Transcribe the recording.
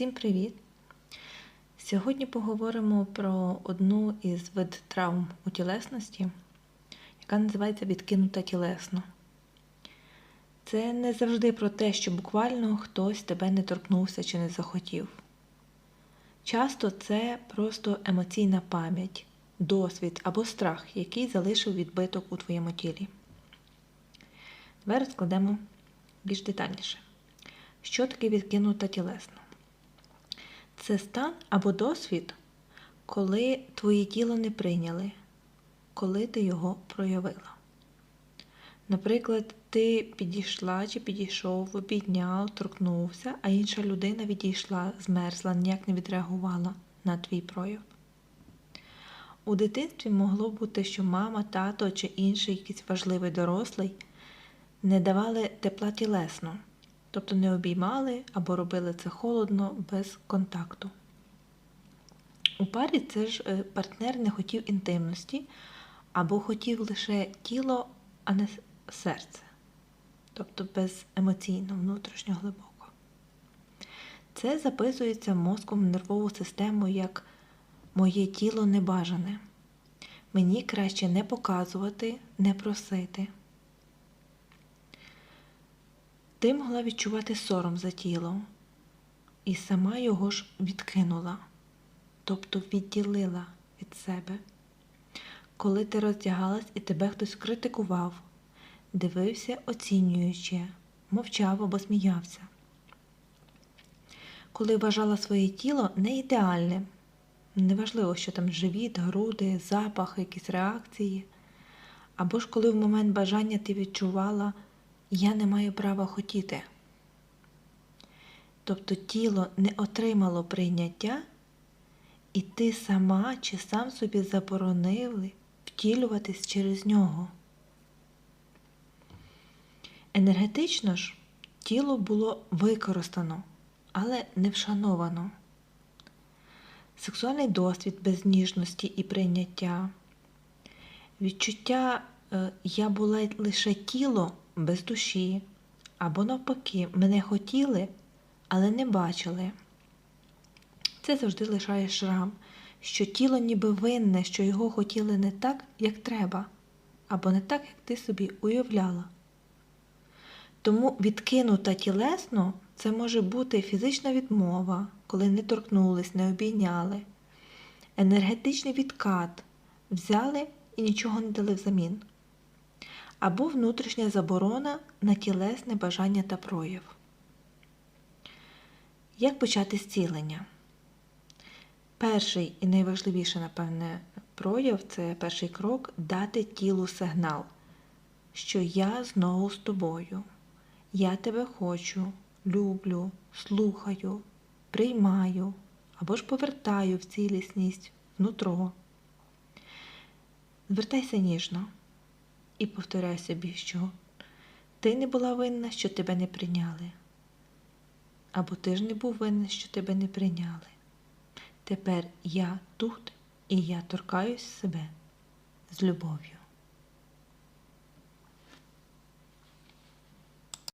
Всім привіт! Сьогодні поговоримо про одну із вид травм у тілесності, яка називається відкинута тілесно. Це не завжди про те, що буквально хтось тебе не торкнувся чи не захотів. Часто це просто емоційна пам'ять, досвід або страх, який залишив відбиток у твоєму тілі. Давай розкладемо більш детальніше. Що таке відкинута тілесно? Це стан або досвід, коли твоє тіло не прийняли, коли ти його проявила. Наприклад, ти підійшла чи підійшов, обійняв, торкнувся, а інша людина відійшла, змерзла, ніяк не відреагувала на твій прояв. У дитинстві могло бути, що мама, тато чи інший якийсь важливий дорослий не давали тепла тілесно, тобто не обіймали або робили це холодно без контакту. У парі це ж е, партнер не хотів інтимності або хотів лише тіло, а не серце, тобто беземоційно, внутрішньо глибоко. Це записується мозком в нервову систему як моє тіло небажане. Мені краще не показувати, не просити. Ти могла відчувати сором за тіло і сама його ж відкинула, тобто відділила від себе. Коли ти роздягалась і тебе хтось критикував, дивився оцінюючи, мовчав або сміявся. Коли вважала своє тіло не ідеальним, неважливо, що там живіт, груди, запах, якісь реакції, або ж коли в момент бажання ти відчувала я не маю права хотіти. Тобто тіло не отримало прийняття, і ти сама чи сам собі заборонили втілюватись через нього. Енергетично ж тіло було використано, але не вшановано. Сексуальний досвід без ніжності і прийняття, відчуття е, я була лише тіло без душі, або навпаки, мене хотіли, але не бачили. Це завжди лишає шрам, що тіло ніби винне, що його хотіли не так, як треба, або не так, як ти собі уявляла. Тому відкинута тілесно це може бути фізична відмова, коли не торкнулись, не обійняли, енергетичний відкат взяли і нічого не дали взамін або внутрішня заборона на тілесне бажання та прояв. Як почати зцілення? Перший і найважливіший, напевне, прояв це перший крок дати тілу сигнал, що я знову з тобою. Я тебе хочу, люблю, слухаю, приймаю або ж повертаю в цілісність внутро. Звертайся ніжно і повторяй собі, що ти не була винна, що тебе не прийняли. Або ти ж не був винен, що тебе не прийняли. Тепер я тут і я торкаюсь себе з любов'ю.